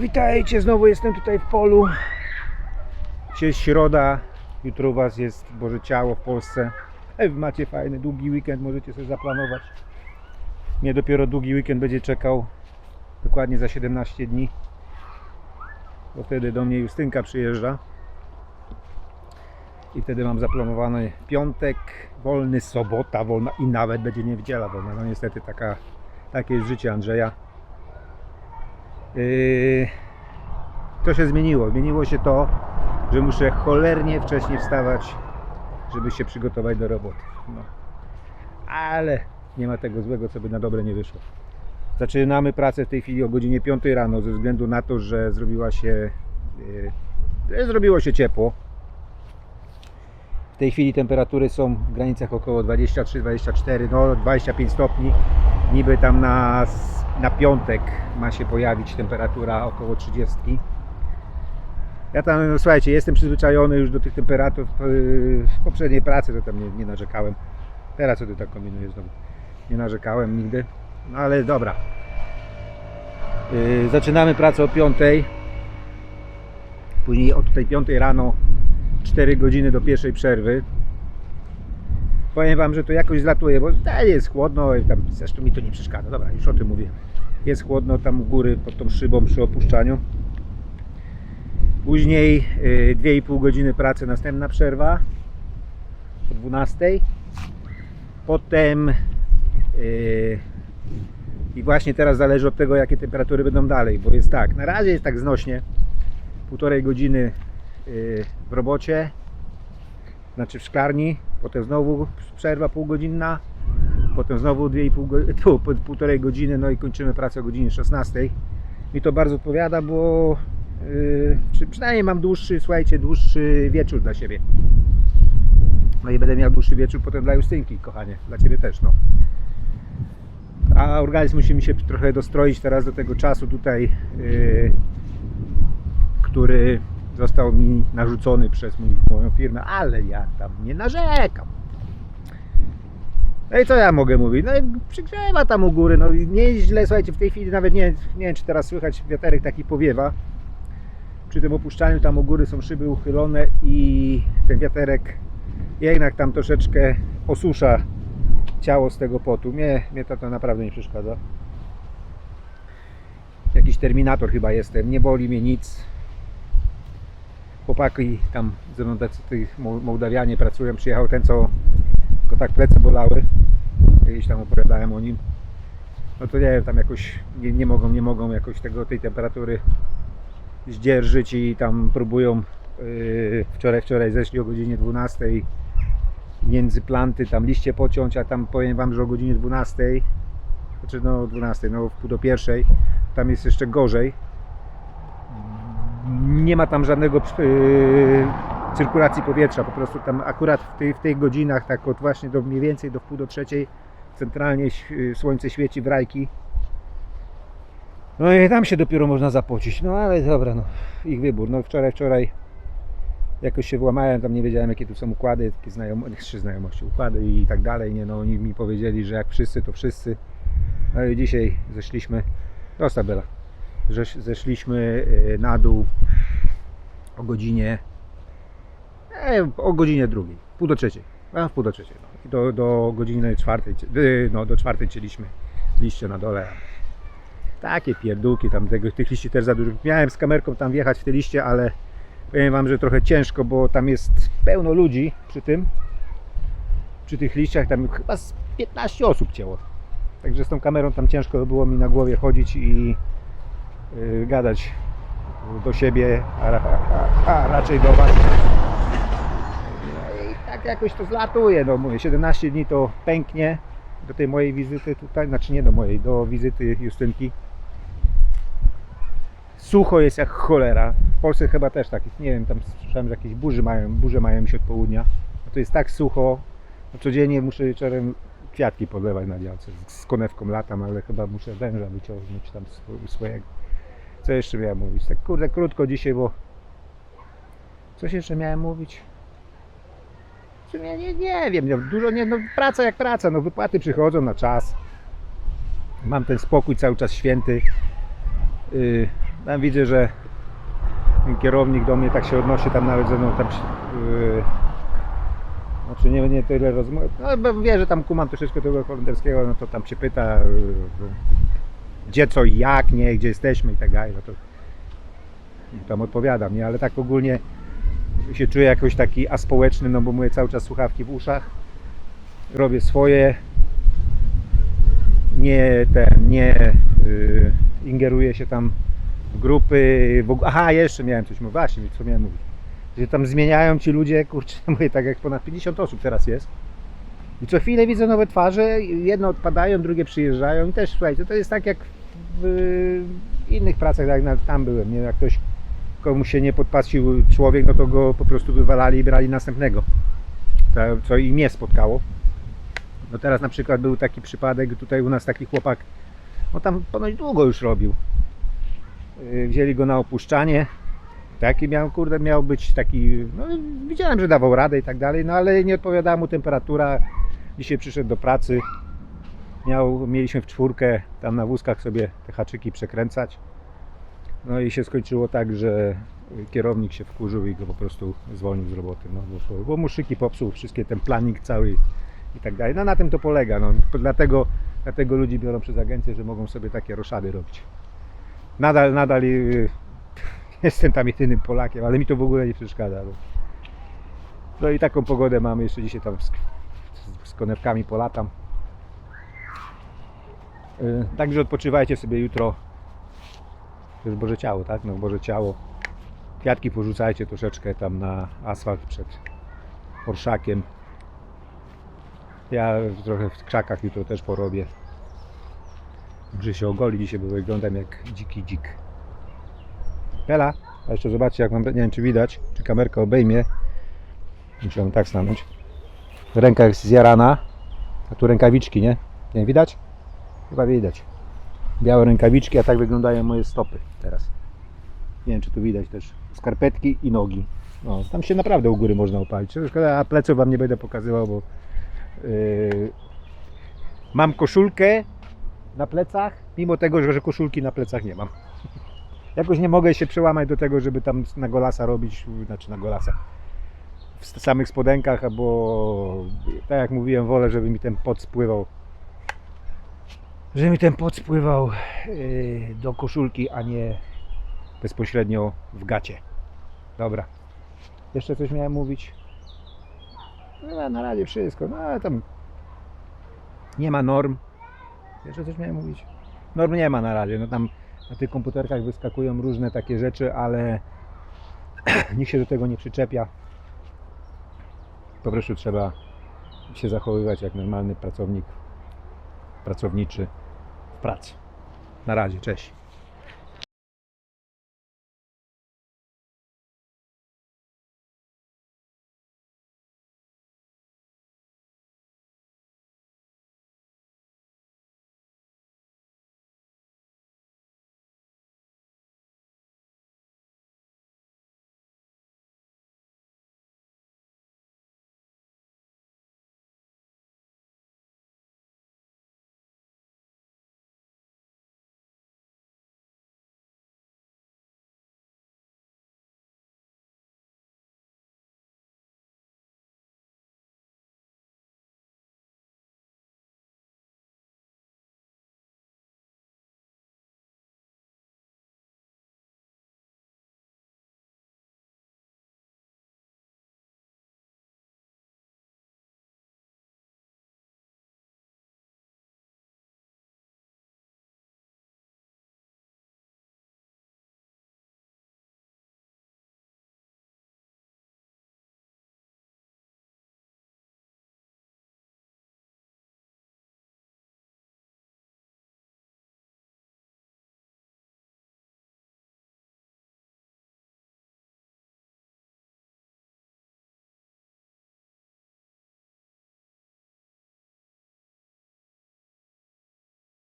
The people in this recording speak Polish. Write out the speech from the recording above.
Witajcie, znowu jestem tutaj w polu. Dzisiaj jest środa, jutro u Was jest Boże Ciało w Polsce. Ej, macie fajny, długi weekend, możecie sobie zaplanować. Mnie dopiero długi weekend będzie czekał dokładnie za 17 dni. Bo wtedy do mnie Justynka przyjeżdża. I wtedy mam zaplanowany piątek, wolny, sobota wolna i nawet będzie niedziela wolna. No niestety taka, takie jest życie Andrzeja. Yy, to się zmieniło. Zmieniło się to, że muszę cholernie wcześniej wstawać, żeby się przygotować do roboty. No. Ale nie ma tego złego, co by na dobre nie wyszło. Zaczynamy pracę w tej chwili o godzinie 5 rano ze względu na to, że zrobiła się yy, zrobiło się ciepło. W tej chwili temperatury są w granicach około 23-24, no 25 stopni. Niby tam na, na piątek ma się pojawić temperatura około 30. Ja tam, no, słuchajcie, jestem przyzwyczajony już do tych temperatur. W poprzedniej pracy to tam nie, nie narzekałem. Teraz co ty tak kombinujesz znowu? Nie narzekałem nigdy. No ale dobra. Yy, zaczynamy pracę o 5. Później o tutaj 5 rano 4 godziny do pierwszej przerwy. Powiem Wam, że to jakoś zlatuje, bo tutaj jest chłodno tam zresztą mi to nie przeszkadza. Dobra, już o tym mówię. Jest chłodno tam u góry pod tą szybą przy opuszczaniu. Później y, 2,5 godziny pracy, następna przerwa o 12. Potem y, i właśnie teraz zależy od tego, jakie temperatury będą dalej, bo jest tak, na razie jest tak znośnie, półtorej godziny y, w robocie, znaczy w szklarni, potem znowu przerwa półgodzinna, potem znowu 2,5 go- tu, po- półtorej godziny, no i kończymy pracę o godzinie 16. Mi to bardzo odpowiada, bo yy, przy, przynajmniej mam dłuższy, słuchajcie, dłuższy wieczór dla siebie. No i będę miał dłuższy wieczór potem dla Justynki, kochanie, dla Ciebie też, no. A organizm musi mi się trochę dostroić teraz do tego czasu tutaj, yy, który został mi narzucony przez moją firmę, ale ja tam nie narzekam. No i co ja mogę mówić? No i przygrzewa tam u góry, no i nie jest źle, słuchajcie, w tej chwili nawet nie, nie wiem czy teraz słychać, wiaterek taki powiewa. Przy tym opuszczaniu tam u góry są szyby uchylone i ten wiaterek jednak tam troszeczkę osusza ciało z tego potu. Mnie, mnie to, to naprawdę nie przeszkadza. Jakiś terminator chyba jestem, nie boli mnie nic. Chłopaki tam ze mną tacy tych Moł- Mołdawianie pracują, przyjechał ten co go tak plecy bolały. Kiedyś tam opowiadałem o nim. No to nie wiem, tam jakoś nie, nie mogą, nie mogą jakoś tego, tej temperatury zdzierżyć i tam próbują yy, wczoraj, wczoraj zeszli o godzinie 12 między planty tam liście pociąć, a tam powiem Wam, że o godzinie 12 znaczy no o 12, no w pół do pierwszej tam jest jeszcze gorzej nie ma tam żadnego yy, cyrkulacji powietrza, po prostu tam akurat w, w tych godzinach, tak od właśnie do mniej więcej do wpół do trzeciej centralnie ś- słońce świeci w rajki. No i tam się dopiero można zapocić, no ale dobra, no ich wybór. No wczoraj, wczoraj jakoś się włamałem, tam nie wiedziałem jakie tu są układy, takie znajomości, trzy znajomości, układy i tak dalej, nie no, oni mi powiedzieli, że jak wszyscy, to wszyscy. No i dzisiaj zeszliśmy, bela, Zesz, zeszliśmy e, na dół o godzinie e, o godzinie drugiej, pół do trzeciej, a w pół do trzeciej, no. I do, do godziny czwartej, y, no do czwartej cieliśmy liście na dole. Takie pierdółki tam, tego, tych liści też za dużo. Miałem z kamerką tam wjechać w te liście, ale powiem Wam, że trochę ciężko, bo tam jest pełno ludzi przy tym, przy tych liściach, tam chyba z 15 osób cięło. Także z tą kamerą tam ciężko było mi na głowie chodzić i gadać do siebie, a, ra- a, a raczej do Was. No i tak jakoś to zlatuje. No mówię, 17 dni to pęknie do tej mojej wizyty tutaj, znaczy nie do mojej, do wizyty Justynki. Sucho jest jak cholera. W Polsce chyba też tak jest. Nie wiem, tam słyszałem, że jakieś burze mają, burze mają się od południa. No to jest tak sucho. No codziennie muszę wieczorem kwiatki podlewać na działce. Z- konewką latam, ale chyba muszę węża wyciągnąć tam swo- swojego. Co jeszcze miałem mówić? Tak kurde, krótko dzisiaj, bo coś jeszcze miałem mówić? W sumie nie, nie wiem, dużo nie, no, praca jak praca, no wypłaty przychodzą na czas. Mam ten spokój cały czas święty. Yy, Tam widzę, że kierownik do mnie tak się odnosi tam nawet ze mną tam yy, znaczy nie, nie tyle rozmowy, no bo wie, że tam kumam troszeczkę tego holenderskiego, no to tam się pyta yy, gdzie co i jak, nie, gdzie jesteśmy i tak dalej, no to tam odpowiadam, nie, ale tak ogólnie się czuję jakoś taki aspołeczny, no bo mówię cały czas słuchawki w uszach, robię swoje, nie ten, nie yy, ingeruję się tam w grupy, w, og- aha jeszcze miałem coś mówić, właśnie, co miałem mówić, że tam zmieniają ci ludzie, kurczę, mówię tak jak ponad 50 osób teraz jest i co chwilę widzę nowe twarze, jedne odpadają, drugie przyjeżdżają i też słuchajcie, to jest tak jak w y, innych pracach, jak tam byłem, nie, jak ktoś komuś się nie podpatrzył człowiek, no to go po prostu wywalali i brali następnego. To, co i mnie spotkało. No teraz na przykład był taki przypadek, tutaj u nas taki chłopak, no tam ponoć długo już robił. Yy, Wzięli go na opuszczanie. Taki miał, kurde, miał być taki, no widziałem, że dawał radę i tak dalej, no ale nie odpowiadała mu temperatura. Dzisiaj przyszedł do pracy. Miał, mieliśmy w czwórkę tam na wózkach sobie te haczyki przekręcać. No i się skończyło tak, że kierownik się wkurzył i go po prostu zwolnił z roboty. No, bo, bo mu szyki popsuł, wszystkie ten planning cały i tak dalej. No na tym to polega. No. Dlatego, dlatego ludzi biorą przez agencję, że mogą sobie takie roszady robić. Nadal, nadal yy, jestem tam jedynym Polakiem, ale mi to w ogóle nie przeszkadza. No, no i taką pogodę mamy. Jeszcze dzisiaj tam konewkami polatam. Yy, Także odpoczywajcie sobie jutro. To jest Boże Ciało, tak? No Boże Ciało. Kwiatki porzucajcie troszeczkę tam na asfalt przed orszakiem. Ja trochę w krzakach jutro też porobię. Muszę się ogolić dzisiaj, bo wyglądam jak dziki dzik. Hela, a jeszcze zobaczcie jak mam, nie wiem czy widać, czy kamerka obejmie. Musiałem tak stanąć. Ręka jest zjarana, a tu rękawiczki, nie? Nie widać? Chyba widać białe rękawiczki, a tak wyglądają moje stopy teraz. Nie wiem, czy tu widać też skarpetki i nogi. No, tam się naprawdę u góry można opalić. Szkoda, a pleców Wam nie będę pokazywał, bo yy, mam koszulkę na plecach, mimo tego, że, koszulki na plecach nie mam. Jakoś nie mogę się przełamać do tego, żeby tam na golasa robić, znaczy na golasa. W samych spodenkach, bo tak jak mówiłem, wolę, żeby mi ten pot spływał że mi ten pot spływał yy, do koszulki, a nie bezpośrednio w gacie. Dobra. Jeszcze coś miałem mówić? No, na razie wszystko. No ale tam nie ma norm. Jeszcze coś miałem mówić? Norm nie ma na razie. No tam na tych komputerkach wyskakują różne takie rzeczy, ale nikt się do tego nie przyczepia. Po prostu trzeba się zachowywać jak normalny pracownik pracowniczy w pracy. Na razie, cześć.